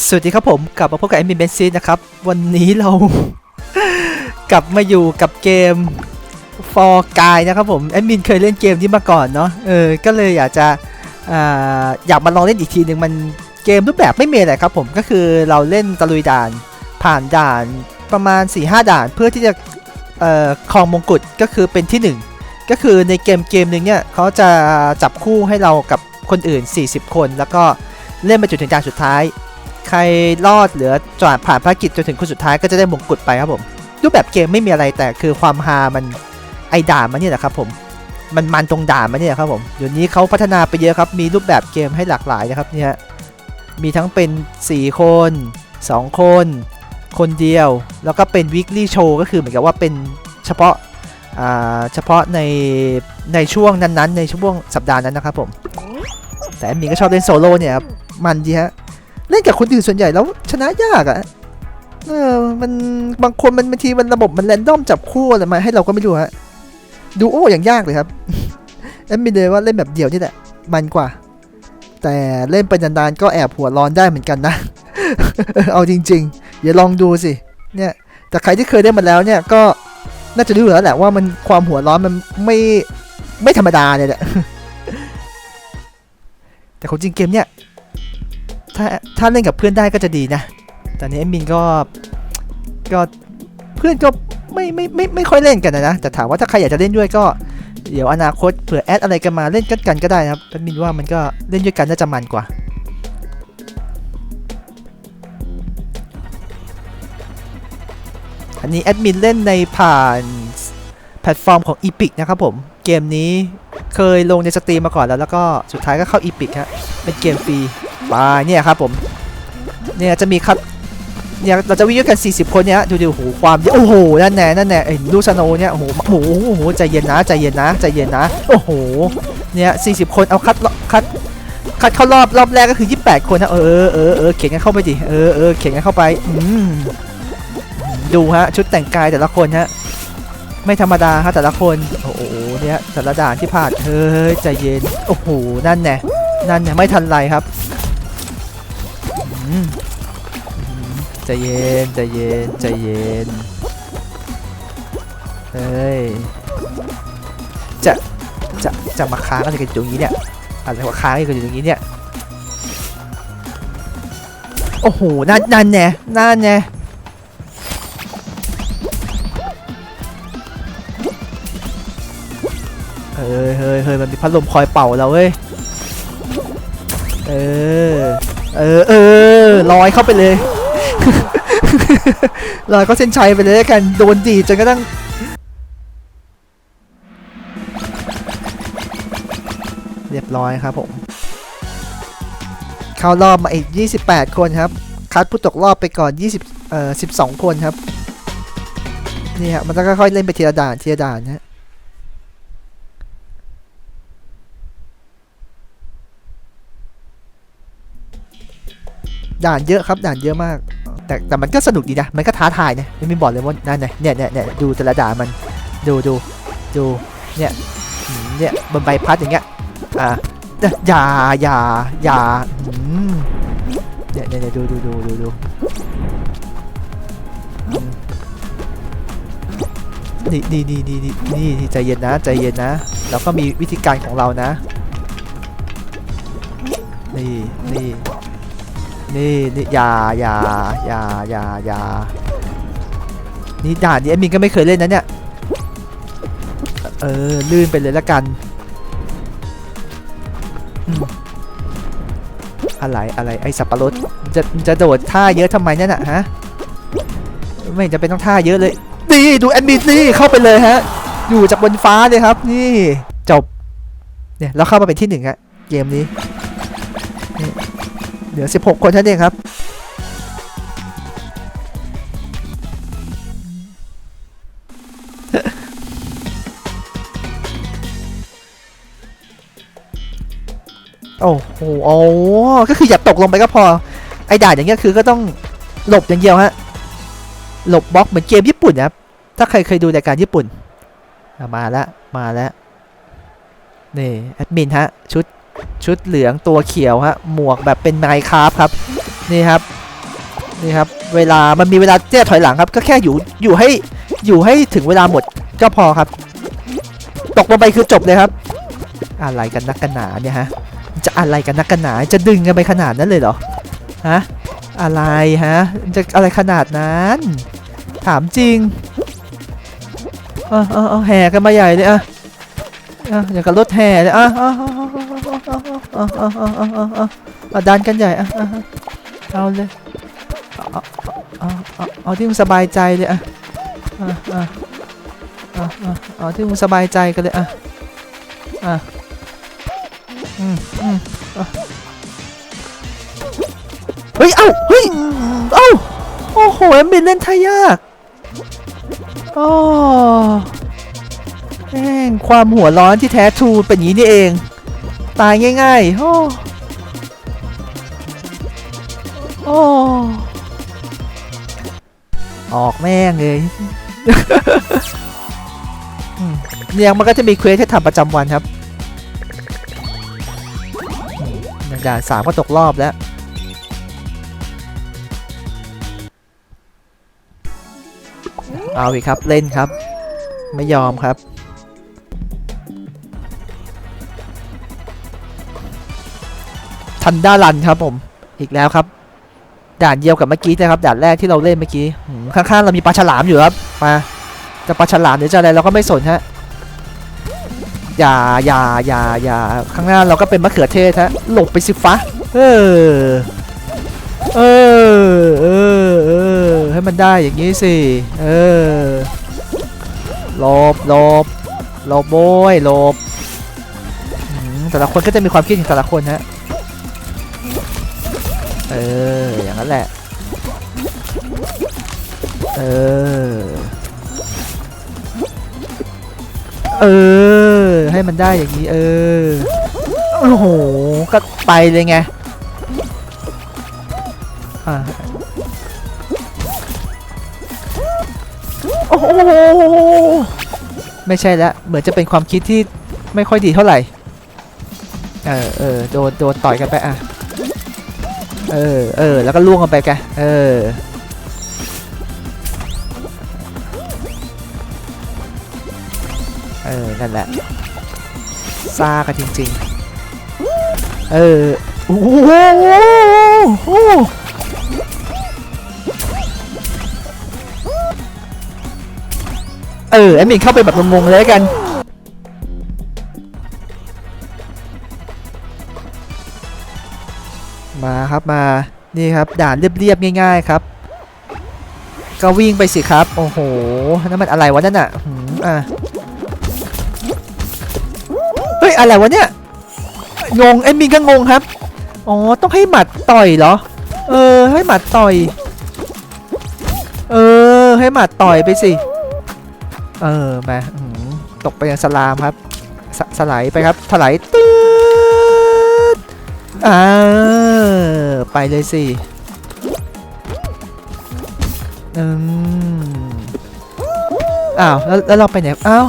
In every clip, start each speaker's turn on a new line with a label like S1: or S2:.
S1: สวัสดีครับผมกลับมาพบกับแอดมินเบนซีนะครับ วันนี้เรา กลับมาอยู่กับเกม For Guy นะครับผมแอดมินเคยเล่นเกมนี้มาก่อนเนาะเออก็เลยอยากจะออยากมาลองเล่นอีกทีหนึ่งมันเกมรูปแบบไม่มีอะไรครับผมก็คือเราเล่นตะลุยด่าน ผ่านด่านประมาณ 4-5 ด่านเพื่อที่จะครองมงกุฎก็คือเป็นที่หนึ่งก็คือในเกมเกมหนึ่งเนี่ยเขาจะจับคู่ให้เรากับคนอื่น 40 คน แล้วก็เล่นไปจนถึงด่านสุดท้าย ใครรอดเหลือจอดผ่านภารกิจจนถึงคนสุดท้ายก็จะได้มงกุฎไปครับผม รูปแบบเกมไม่มีอะไรแต่คือความฮามันไอด่ามันนี่แหละครับผมมันมันตรงด่ามันเนี่ยครับผมเดี๋ยวนี้เขาพัฒนาไปเยอะครับ มีรูปแบบเกมให้หลากหลายนะครับเนี่ยมีทั้งเป็น 4 คน 2 คน คนเดียว แล้วก็เป็น weekly show ก็คือเหมือนกับว่าเป็นเฉพาะอ่าเฉพาะในในช่วงนั้นๆ ในช่วงสัปดาห์นั้นนะครับผม แต่มินก็ชอบเล่นโซโล่เนี่ยครับ มันดีฮะ เล่นกับคนอื่นส่วนใหญ่แล้วชนะยากอะ่ะเออมันบางคนมันบางทีมันระบบมันแรนดอมจับคู่อะไรมาให้เราก็ไม่รู้ฮะดูโอ้อย่างยากเลยครับแอดมินเลยว่าเล่นแบบเดี่ยวนี่แหละมันกว่า แต่เล่นไปนานๆก็แอบหัวร้อนได้เหมือนกันนะ เอาจริงๆอย่าลองดูสิเนี่ยแต่ใครที่เคยเล่นมาแล้วเนี่ยก็น่าจะรู้แล้วแหละว่ามันความหัวร้อนมันไม่ไม่ธรรมดาเนี่ยแหละแต่ของจริงเกมเนี่ย ถ้าถ้าเล่นกับเพื่อนได้ก็จะดีนะ แต่นี้แอดมินก็ก็เพื่อนก็ไม่ไม่ไม่ไม่ค่อยเล่นกันนะนะ แต่ถามว่าถ้าใครอยากจะเล่นด้วยก็ เดี๋ยวอนาคตเผื่อแอดอะไรกันมาเล่นกันกันก็ได้นะครับแอดมินว่ามันก็เล่นด้วยกันน่าจะมันกว่าอันนี้แอดมินเล่นในผ่านแพลตฟอร์มของ Epic นะครับผม เกมนี้เคยลงในสตรีมมาก่อนแล้ว แล้วก็สุดท้ายก็เข้า Epic ฮะเป็นเกมฟรี มาเนี่ยครับผมเนี่ยจะมีครับเนี่ยเราจะวิ่งด้วยกัน 40 คนเนี่ยดูดิโหความเยอะโอ้โหนั่นแน่นั่นแน่เห็นลูกสโนเนี่ยโอ้โหโอ้โหใจเย็นนะใจเย็นนะใจเย็นนะโอ้โหเนี่ย40 คนเอาคัดคัดคัดเข้ารอบรอบแรกก็คือ 28 คนนะเออเออเออเข็นกันเข้าไปดิเออเออเข็นกันเข้าไปอืมดูฮะชุดแต่งกายแต่ละคนฮะไม่ธรรมดาฮะแต่ละคนโอ้โหเนี่ยแต่ละด่านที่ผ่านเฮ้ยใจเย็นโอ้โหนั่นแน่นั่นเนี่ยไม่ทันไรครับ ใจเย็นใจเย็นใจเย็น เฮ้ย จะ จะ จะมาค้างอะไรกันอยู่ตรงนี้เนี่ยอะไรวะค้างอะไรกันอยู่ตรงนี้เนี่ย โอ้โห นั่นนั่นแน่นั่นแน่เฮ้ยเฮ้ยเฮ้ยมันมีพัดลมคอยเป่าเราเว้ย เออ เออเออลอยเข้าไปเลยลอยก็เส้นชัยไปเลยด้วกัน โดนดีจนกระทั่งเรียบร้อยครับผม เข้ารอบมาอีก 28 คนครับ คัดผู้ตกรอบไปก่อน 20 เอ่อ 12 คนครับ นี่ฮะมันต้องค่อยๆเล่นไปทีละด่านทีละด่านนะ ด่านเยอะครับด่านเยอะมาก แต่แต่มันก็สนุกดีนะ มันก็ท้าทายนะไม่มีบอกเลยว่านั่นไงเนี่ยเนี่ยเนี่ยดูแต่ละด่านมันดูดูดูเนี่ยเนี่ยบนใบพัดอย่างเงี้ยอ่าเนี่ยอย่าอย่าอย่าเนี่ยเนี่ยดูดูดูดูดูนี่นี่นี่นี่นี่นี่นี่ใจเย็นนะใจเย็นนะ แล้วก็มีวิธีการของเรานะ นี่นี่ นี่นี่อยาอยาอยาอยาอยานี่ด่านนี้แอดมินก็ไม่เคยเล่นนะเนี่ยเออลื่นไปเลยละกันอะไรอะไรไอสับปะรดจะจะโดดท่าเยอะทำไมเนี่ยนะฮะไม่จะเป็นต้องท่าเยอะเลยนี่ดูแอดมินนี่เข้าไปเลยฮะ อยู่จากบนฟ้าเลยครับ นี่จบเนี่ยเราเข้ามาเป็นที่หนึ่งฮะเกมนี้ เหลือ 16 คนเท่านั้นเองครับ โอ้โหโอ้ก็คืออย่าตกลงไปก็พอ ไอ้ด่านอย่างเงี้ยคือก็ต้องหลบอย่างเดียวฮะ หลบบล็อกเหมือนเกมญี่ปุ่นนะครับ ถ้าใครเคยดูรายการญี่ปุ่น มาแล้ว มาแล้ว นี่ แอดมินฮะ ชุด ชุดเหลืองตัวเขียวฮะหมวกแบบเป็นไมค์คราฟครับนี่ครับนี่ครับเวลามันมีเวลาที่จะถอยหลังครับ ก็แค่อยู่อยู่ให้อยู่ให้ถึงเวลาหมดก็พอครับ ตกลงไปคือจบเลยครับ อะไรกันนักกันหนาเนี่ยฮะจะอะไรกันนักกันหนาจะดึงกันไปขนาดนั้นเลยเหรอฮะอะไรฮะจะอะไรขนาดนั้น ถามจริงเออเออแห่กันมาใหญ่เลยอะอะอย่างกับรถแห่เลยอะ เอาเอาเอาเอาเอาออดันกันใหญ่อะเอาเลยเอาเอาเอาอที่มึงสบายใจเลยอะอะอ่ออ่เอาที่มึงสบายใจกันเลยอะอะอืมอืมอะเฮ้ยเอ้าเฮ้ยเอ้าโอ้โหแอมบินเล่นท่ายากโอ้แม่งความหัวร้อนที่แท้ทูเป็นอย่างนี้นี่เอง ตายง่ายๆ โอ้ โอ้ ออกแม่งเลยเนี่ยมันก็จะมีเควสให้ทำประจำวันครับด่านสามก็ตกรอบแล้ว เอาอีกครับเล่นครับ ไม่ยอมครับ ทันด้ารันครับผมอีกแล้วครับ ด่านเดียวกับเมื่อกี้นะครับด่านแรกที่เราเล่นเมื่อกี้ข้างๆเรามีปลาฉลามอยู่ครับมาจะปลาฉลามหรือจะอะไรเราก็ไม่สนฮะอย่าอย่าอย่าอย่าข้างหน้าเราก็เป็นมะเขือเทศฮะหลบไปสิฟ้าเออเออเออเออให้มันได้อย่างนี้สิเออหลบหลบหลบโบยหลบแต่ละคนก็จะมีความคิดของแต่ละคนฮะ เออ อย่างนั้นแหละ เออ เออ ให้มันได้อย่างนี้ เออ โอ้โห ก็ไปเลยไง อ่าโอ้โหไม่ใช่แล้วเหมือนจะเป็นความคิดที่ไม่ค่อยดีเท่าไหร่ เออเออโดนโดนต่อยกันไปอะ เออ เออ แล้วก็ล่วงกันไปแกเออ เออ นั่นแหละซากันจริง ๆ เออ โอ้โหเออแอดมินเข้าไปแบบงงๆเลยกัน มาครับมานี่ครับด่านเรียบๆง่าย ๆครับ ก็วิ่งไปสิครับ โอ้โหนั่นมันอะไรวะนั่นอะหืมอะเฮ้ยอะไรวะเนี่ยงงเอ็มมินก็งงครับอ๋อต้องให้หมัดต่อยเหรอ เออ ให้หมัดต่อย เออ ให้หมัดต่อยไปสิ เออมาอื้อหือตกไปยังสลามครับสสไลด์ไปครับถลายตืด อ่าไปเลยสิอืมอ้าวแล้วแล้วเราไปไหนอ้าว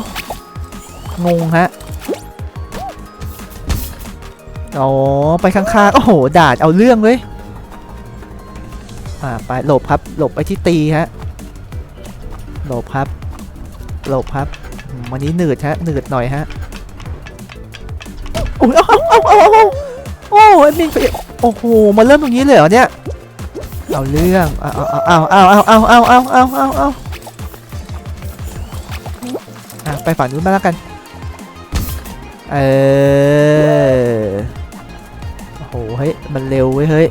S1: งงฮะอ๋อไปข้างๆโอ้โหดาดเอาเรื่องเลยอ่าไปหลบครับหลบไปที่ตีฮะหลบครับหลบครับวันนี้หนืดฮะหนืดหน่อยฮะโอ้ยเอาเอาเอาเอา เอาโอ้ยมินไปโอ้โหมาเริ่มตรงนี้เลยเหรอเนี่ยเอาเรื่องเอาเอาเอาเอาเอาเอาเอาเอาเอาเอาเอาอะไปฝั่งนู้นมาแล้วกัน เออโอ้โห เฮ้ย มันเร็วเว้ย เฮ้ย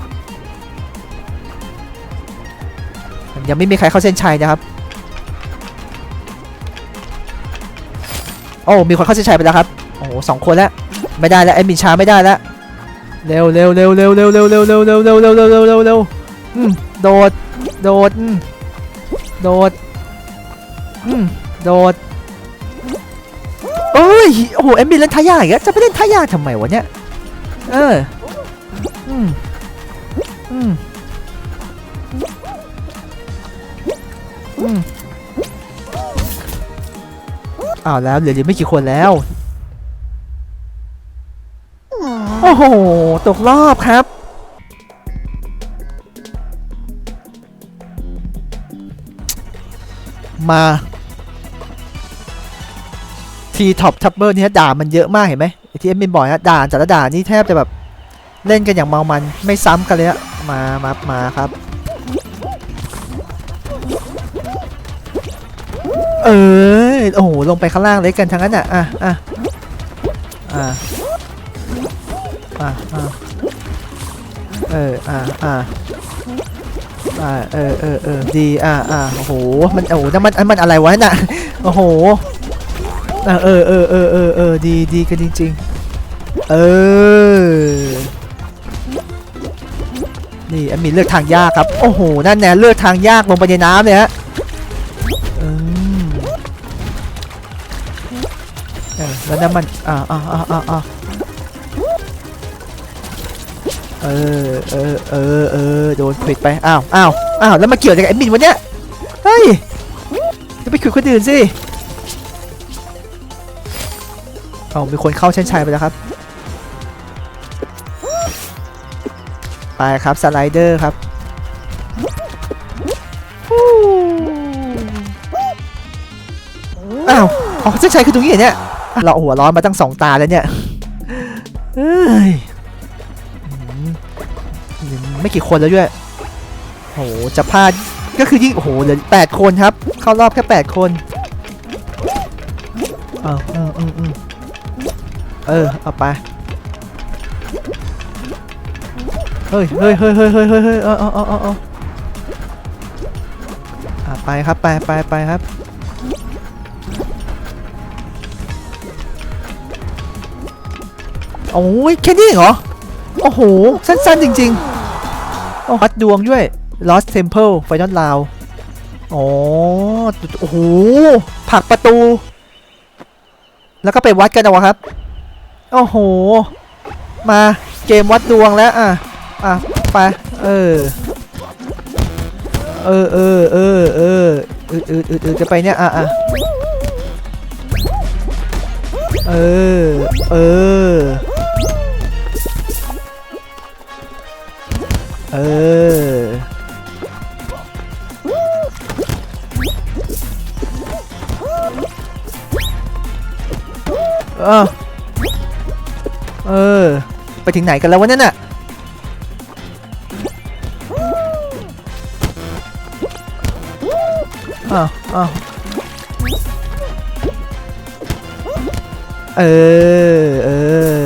S1: ยังไม่มีใครเข้าเส้นชัยนะครับ โอ้ มีคนเข้าเส้นชัยไปแล้วครับ โอ้สองคนแล้ว ไม่ได้แล้วไอ้มินช้าไม่ได้แล้ว เร็วเร็วเร็วเร็วเร็วเร็วเร็วเร็วเร็วเร็วเร็วเร็วเร็วเร็วเร็วโดด โดด โดดโดดเอ้ย โอ้โห เอ็มบินเล่นท่ายากอีกแล้วจะไปเล่นท่ายากทำไมวะเนี่ย เออ อืม อืม อืมอ้าวแล้วเหลืออยู่ไม่กี่คนแล้ว โอ้โห ตกรอบครับ มาทีท็อปทับเบอร์นี่ด่ามันเยอะมากเห็นไหมที่เอ็มบินบ่อกนะด่าแต่ละด่านี่แทบจะแบบเล่นกันอย่างเมามันไม่ซ้ำกันเลยอะมามามาครับ เออโอ้โหลงไปข้างล่างเลยกันทั้งนั้นอะอะอะอะ อะอะเอออะอะอะเออเออเออดีอะอะโอ้โหมันโอ้โหนั่นมันมันอะไรวะน่ะโอ้โหอะเออเออเออเออเออดีดีกันจริงๆเออนี่อันมีเลือกทางยากครับโอ้โหนั่นแน่เลือกทางยากลงไปในน้ำเลยฮะแล้วนั่นมันอ่าอ่าอ่าอ่า เออเออเออเออโดนควิดไป อ้าวอ้าวอ้าวแล้วมาเกี่ยวอะกับแอดมินวะเนี่ยเฮ้ยจะไปคุยคนอื่นสิเอามีคนเข้าเส้นชัยไปแล้วครับ ไปครับสไลเดอร์ครับอ้าวอ๋อเส้นชัยคือตรงนี้เนี่ยเราหัวร้อนมาตั้งสองตาแล้วเนี่ยเอ้ย ไม่กี่คนแล้วด้วยโหจะพลาดก็คือยิ่งโหเหลือแปดคนครับ เข้ารอบแค่แปดคนเอออืมอือเออเอาไปเฮ้ยเฮ้ยเฮ้ยเฮ้ยเฮ้ยเฮ้ยเฮ้ยเออเออเออเออเอออะไปครับไปไปไปครับโอ้ยแค่นี้เองเหรอโอ้โหสั้นๆจริง ๆ โอ้วัดดวงด้วย Lost Temple Final Round อ๋อโอ้โหผักประตู แล้วก็ไปวัดกันเอาวะครับ โอ้โห มาเกมวัดดวงแล้วอะ อะ ไป เออ เออเออเออเอออืดอืดอืดอืดจะไปเนี่ย อะอะเออ เออ เออ เออ เออ ไปถึงไหนกันแล้ววะเนี่ยน่ะอ้าวอ้าวเออ เอ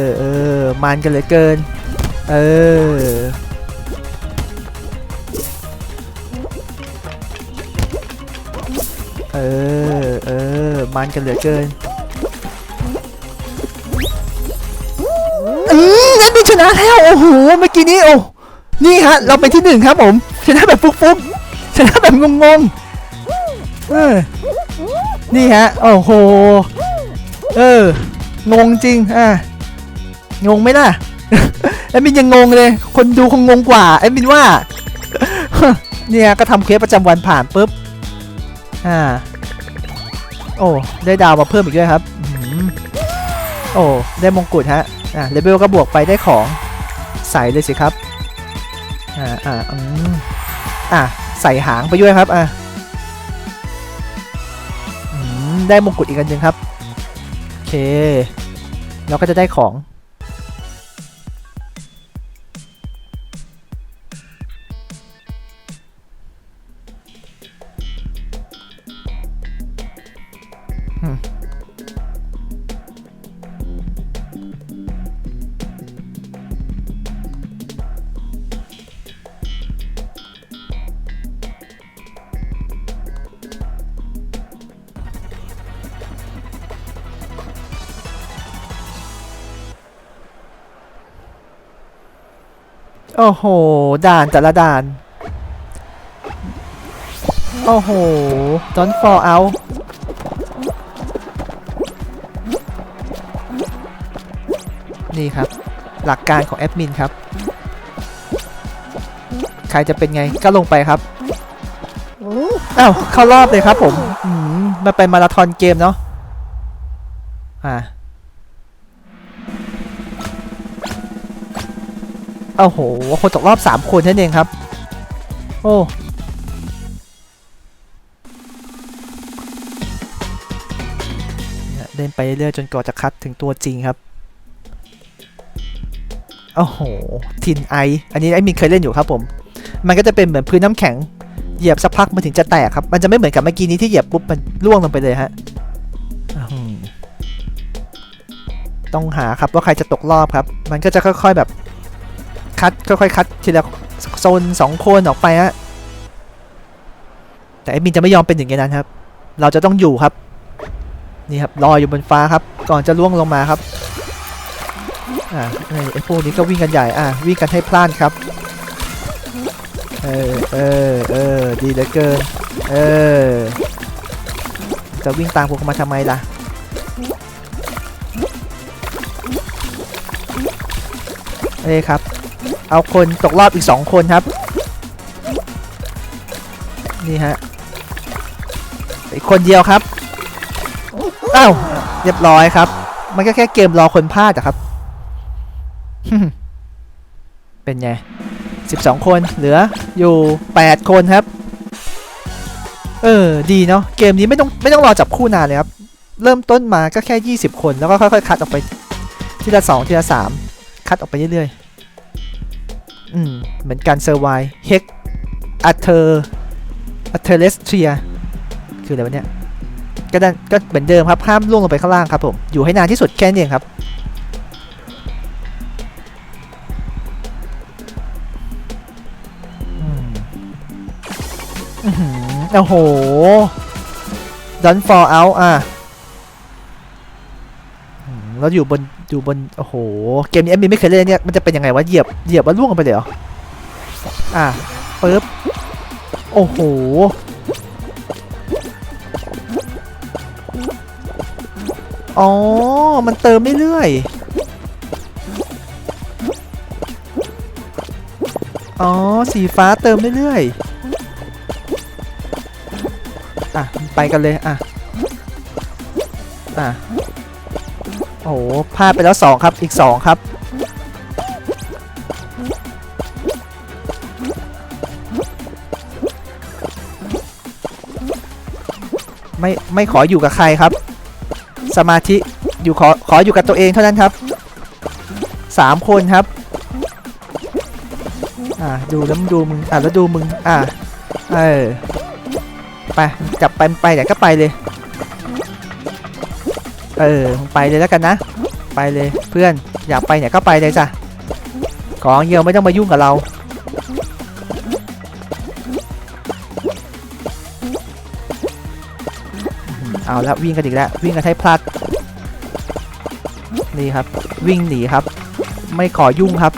S1: อ เออ มันกันเหลือเกิน เออ เออ เออ มันกันเหลือเกินอืมงั้นมีชนะแล้ว โอ้โห เมื่อกี้นี้โอ้ นี่ฮะ เราเป็นที่หนึ่งครับผม ชนะแบบฟุกๆ ชนะแบบงงๆ เออ นี่ฮะ โอ้โห เออ งงจริง อะ งงไหมล่ะแอดมินยังงงเลย คนดูคงงงกว่าแอดมินว่า เนี่ยก็ทำเควสประจำวันผ่านปุ๊บ อ่า โอ้ ได้ดาวมาเพิ่มอีกด้วยครับโอ้ ได้มงกุฎฮะ อ่าเลเวลก็บวกไปได้ของใส่เลยสิครับ อ่า อ่าอืมอะใส่หางไปด้วยครับ อะอืมได้มงกุฎอีกอันหนึ่งครับ โอเค เราก็จะได้ของ โอ้โห ด่านแต่ละด่าน โอ้โห don't fall out นี่ครับ หลักการของแอดมินครับ ใครจะเป็นไงก็ลงไปครับอ้าวเข้ารอบเลยครับผม อืมมันเป็นมาราธอนเกมเนาะ อ่า โอ้โห คนตกรอบ3คนนั่นเองครับ โอ้เล่นไปเรื่อยๆจนกว่าจะคัดถึงตัวจริงครับ โอ้โห ทินไอ อันนี้ไอมินเคยเล่นอยู่ครับผม มันก็จะเป็นเหมือนพื้นน้ำแข็ง เหยียบสักพักมันถึงจะแตกครับ มันจะไม่เหมือนกับเมื่อกี้นี้ที่เหยียบปุ๊บมันร่วงลงไปเลยฮะ ต้องหาครับว่าใครจะตกรอบครับ มันก็จะค่อย ๆแบบ คัดค่อยๆคัดทีละโซนสองคนออกไปฮะแต่ไอ้มินจะไม่ยอมเป็นอย่างนั้นครับ เราจะต้องอยู่ครับ นี่ครับลอยอยู่บนฟ้าครับ ก่อนจะล่วงลงมาครับอ่าไอ้พวกนี้ก็วิ่งกันใหญ่อ่าวิ่งกันให้พลาดครับเออเออเออดีเหลือเกินเออจะวิ่งตามพวกมาทำไมล่ะเอ้ครับ เอาคนตกรอบอีกสองคนครับ นี่ฮะอีกคนเดียวครับอ้าวเรียบร้อยครับ มันก็แค่เกมรอคนพลาดอะครับ เป็นไง 12 คนเหลืออยู่ 8 คนครับ เออ ดีเนาะเกมนี้ไม่ต้องไม่ต้องรอจับคู่นานเลยครับ เริ่มต้นมาก็แค่ 20 คนแล้วก็ค่อยๆ คัดออกไปทีละ 2 ทีละ 3 คัดออกไปเรื่อยๆ อืม เหมือนการเซอร์ไวเฮกอัเทอร์อัเทอร์เลสเทียคืออะไรวะเนี่ยก็ได้ก็เหมือนเดิมครับ ห้ามล่วงลงไปข้างล่างครับผม อยู่ให้นานที่สุดแค่นี้เองครับอืมอื้อหือโอ้โห Don't fall out อะอืมแล้วอยู่บน อยู่บน โอ้โห เกมนี้แอมมีไม่เคยเล่นเนี่ย มันจะเป็นยังไงวะ เหยียบ เหยียบว่าล่วงลงไปเลยเหรอ อะปึ๊บ โอ้โห อ๋อ มันเติมเรื่อยอ๋อ สีฟ้าเติมเรื่อยอะ ไปกันเลย อะ อะ โอ้โหพลาดไปแล้วสองครับอีกสองครับไม่ไม่ขออยู่กับใครครับ สมาธิอยู่ขอขออยู่กับตัวเองเท่านั้นครับสามคนครับอ่าดูแล้วดูมึงอ่าแล้วดูมึงอ่าเออไปจับไปไปไหนก็ไปเลย เออไปเลยแล้วกันนะ ไปเลยเพื่อนอยากไปไหนก็ไปเลยจ้ะของเยียวไม่ต้องมายุ่งกับเรา เอาละวิ่งกันอีกแล้ววิ่งกันให้พลาดนี่ครับ วิ่งหนีครับ ไม่ขอยุ่งครับ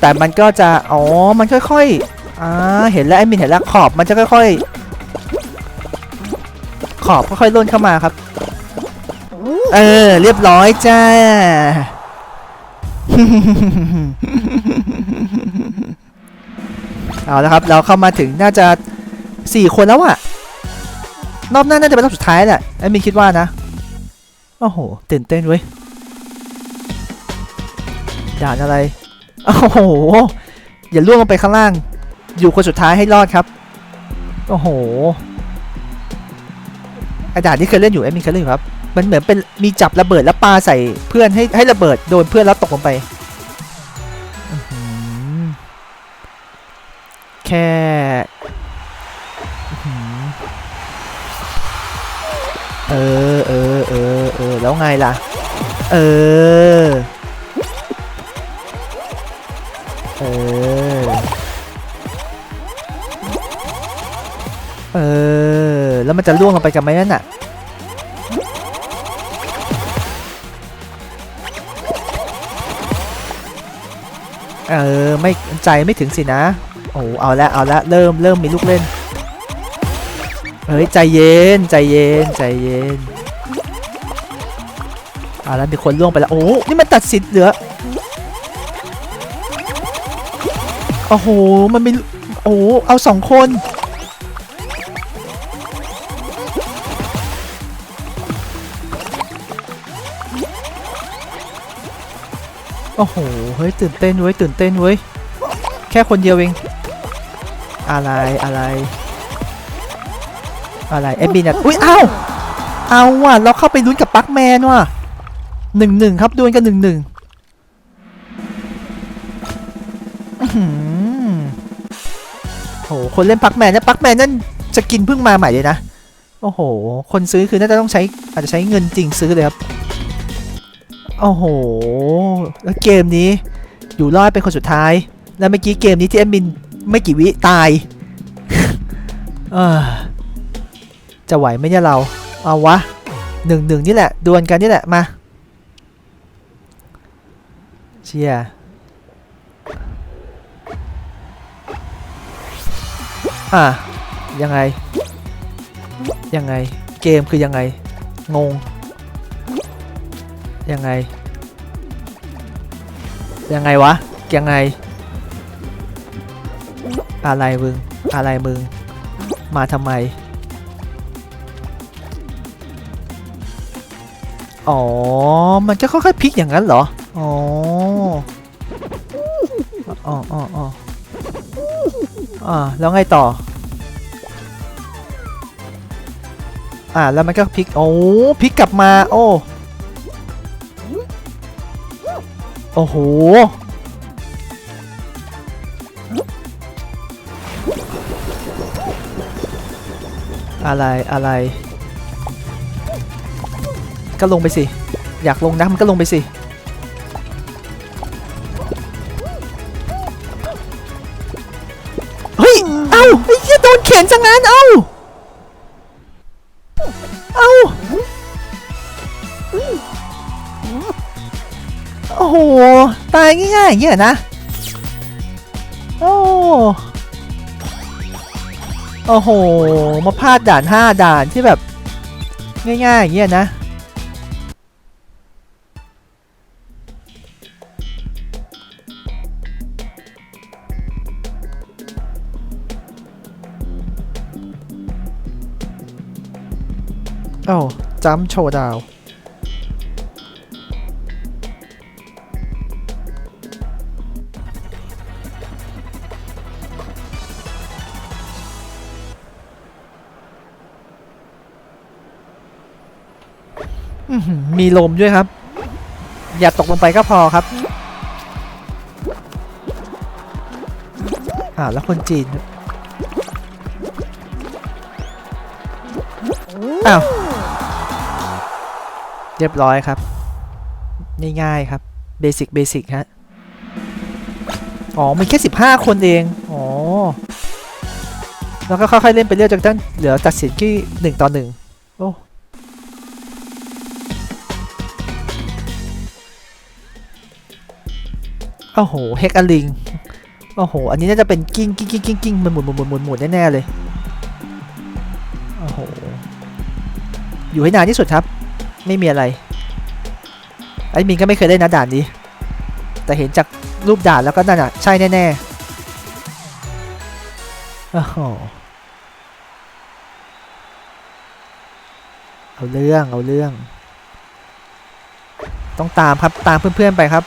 S1: แต่มันก็จะอ๋อมันค่อยๆอ่าเห็นแล้วไอ้มินเห็นแล้วขอบมันจะค่อยๆขอบค่อยๆล่นเข้ามาครับ เออ เรียบร้อยจ้า เอาละครับ เราเข้ามาถึงน่าจะสี่คนแล้วอะรอบหน้าน่าจะเป็นรอบสุดท้ายแหละไอ้มินคิดว่านะ โอ้โหตื่นเต้นเว้ยด่านอะไร โอ้โห อย่าล่วงลงไปข้างล่าง อยู่คนสุดท้ายให้รอดครับ โอ้โหไอ้ด่านที่เคยเล่นอยู่ไอ้มินเคยเล่นอยู่ครับ มันเหมือนเป็นมีจับระเบิดแล้วปาใส่เพื่อนให้ให้ระเบิดโดนเพื่อนแล้วตกลงไปแค่เออเออเออเออแล้วไงล่ะ เออ เออ เออ แล้วมันจะล่วงลงไปกันไหมนั่นน่ะ เออไม่ใจไม่ถึงสินะ โอ้เอาละเอาละเริ่มเริ่มมีลูกเล่นเฮ้ยใจเย็นใจเย็นใจเย็นเอาละมีคนล่วงไปแล้วโอ้นี่มันตัดสินเหลือโอ้โหมันมีโอ้เอาสองคน โอ้โห เฮ้ย ตื่นเต้นเว้ย ตื่นเต้นเว้ย แค่คนเดียวเอง อะไรอะไร อะไรเอ็มบีเนี่ยอุ้ย เอ้าเอาว่ะ เราเข้าไปลุ้นกับปั๊กแมนว่ะหนึ่งหนึ่งครับดวลกันหนึ่งหนึ่งอื้อหือโห คนเล่นปั๊กแมนเนี่ยปั๊กแมนนั่นสกินเพิ่งมาใหม่เลยนะ โอ้โห คนซื้อคือน่าจะต้องใช้อาจจะใช้เงินจริงซื้อเลยครับ โอ้โห แล้วเกมนี้อยู่รอดเป็นคนสุดท้าย แล้วเมื่อกี้เกมนี้ที่แอดมินไม่กี่วิตาย จะไหวไหมเนี่ยเรา เอาวะหนึ่งหนึ่งนี่แหละ ดวลกันนี่แหละ มา เชียร์อะ ยังไง ยังไง เกมคือยังไง งง ยังไง ยังไงวะ ยังไง อะไรมึง อะไรมึง มาทำไม อ๋อ มันจะค่อยๆพลิกอย่างนั้นเหรอ อ๋อ อ๋ออ๋ออ๋ออ่าแล้วไงต่อ อ่า แล้วมันก็พลิก โอ้ พลิกกลับมา โอ้ โอ้โห อะไรอะไร ก็ลงไปสิ อยากลงนะมันก็ลงไปสิเฮ้ย เอ้าไอ้เหี้ยโดนเข็นจังงั้นเอ้า ตายง่ายๆอย่างเงี้ยนะ โอ้โอ้โห มาพลาดด่านห้าด่านที่แบบ ง่ายๆอย่างเงี้ยนะ โอ้จัมโชว์ดาว มีลมด้วยครับ อย่าตกลงไปก็พอครับอ่าแล้วคนจีนอ้าวเรียบร้อยครับ ง่ายๆครับเบสิกเบสิกฮะอ๋อมันแค่ 15 คนเอง อ๋อ แล้วก็ค่อยๆเล่นไปเรื่อยจนกระทั่งเหลือตัดสินที่ 1 ต่อ 1 โอ้ อ้โหเฮกอลิงโอ้โห อันนี้น่าจะเป็นกิ้งกิ้งกิ้งกิ้งกิ้งมันหมุนหมุนหมุนหมุนหมุนแน่ๆเลยโอ้โหอยู่ให้นานที่สุดครับ ไม่มีอะไรไอ้มินก็ไม่เคยได้นะด่านนี้ แต่เห็นจากรูปด่านแล้วก็นั่นอะใช่แน่ๆโอ้โหเอาเรื่องเอาเรื่อง ต้องตามครับตามเพื่อนๆไปครับ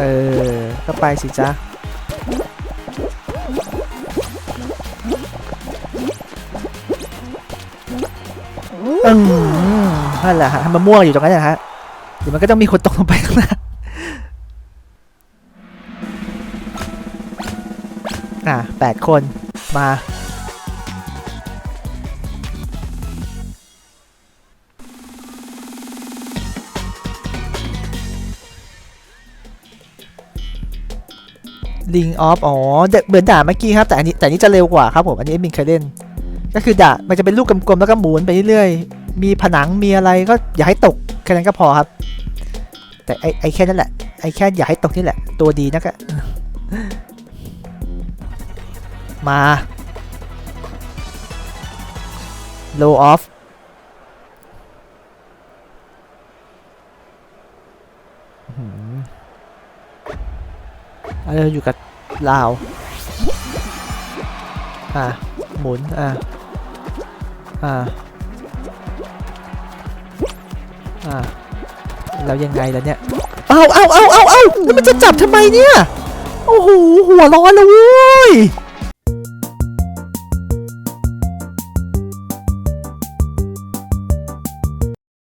S1: เออ ก็ไปสิจ๊ะ อืมนั่นแหละฮะมันมั่วอยู่ตรงนั้นนะฮะ เดี๋ยวมันก็ต้องมีคนตกลงไปข้างหน้าอะแปดคนมา ลิงออฟอ๋อเดเหมือนด่าเมื่อกี้ครับ แต่อันนี้แต่อันนี้จะเร็วกว่าครับผม อันนี้เอ็มมินเคยเล่น ก็คือด่ามันจะเป็นลูกกลมๆแล้วก็หมุนไปเรื่อยๆ มีผนังมีอะไรก็อย่าให้ตกแค่นั้นก็พอครับ แต่ไอไอแค่นั้นแหละ ไอแค่อย่าให้ตกนี่แหละ ตัวดีนะก็มา low off อื้อหือเอาเราอยู่กับลาว อะ หมุน อะ อะ อะ แล้วยังไงล่ะเนี่ย เอาเอาเอาเอาเอาแล้วมันจะจับทำไมเนี่ย โอ้โห หัวร้อนเลยเว้ย